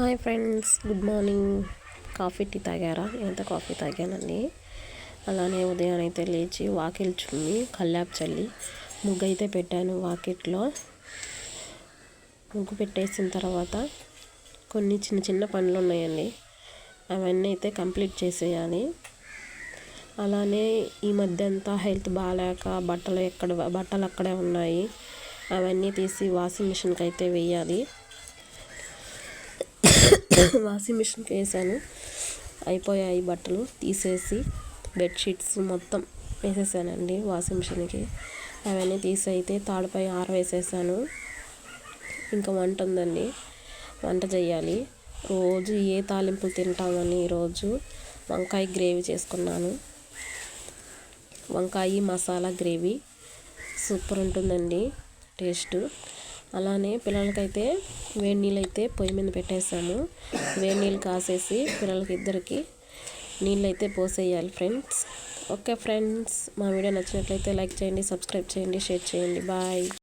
Hi friends good morning. Coffee tea తాగారా? నేనైతే coffee తాగానండి? అలానే ఉదయం అయితే లేచి వాకిలి చుమ్మి కల్లాపు చల్లి ముగ్గు అయితే పెట్టాను వాకిట్లో. ముగ్గు పెట్టేసిన తర్వాత కొన్ని చిన్న చిన్న పనులు ఉన్నాయండి అవన్నీ అయితే కంప్లీట్ చేసేయాలి. అలానే ఈ మధ్య అంతా హెల్త్ బాగాలేక బట్టలు ఎక్కడ బట్టలు అక్కడే ఉన్నాయి. అవన్నీ తీసి వాషింగ్ మిషన్కి అయితే వేయాలి. వాషింగ్ మిషన్కి వేసాను అయిపోయాయి బట్టలు. తీసేసి బెడ్షీట్స్ మొత్తం వేసేసానండి వాషింగ్ మిషన్కి. అవన్నీ తీసి అయితే తాడుపై ఆరవేసేసాను ఇంకా వంట ఉందండి. వంట చేయాలి. రోజు ఏ తాలింపులు తింటామని ఈరోజు వంకాయ గ్రేవీ చేసుకున్నాను. వంకాయ మసాలా గ్రేవీ. సూపర్ ఉంటుందండి. టేస్ట్. అలానే పిల్లలకైతే వేడి నీళ్ళు అయితే పొయ్యి మీద పెట్టేసాము. వేడి నీళ్ళు కాసేసి పిల్లలకి ఇద్దరికి నీళ్ళు అయితే పోసేయాలి ఫ్రెండ్స్. ఓకే ఫ్రెండ్స్ మా వీడియో నచ్చినట్లయితే లైక్ చేయండి సబ్స్క్రైబ్ చేయండి షేర్ చేయండి. బాయ్.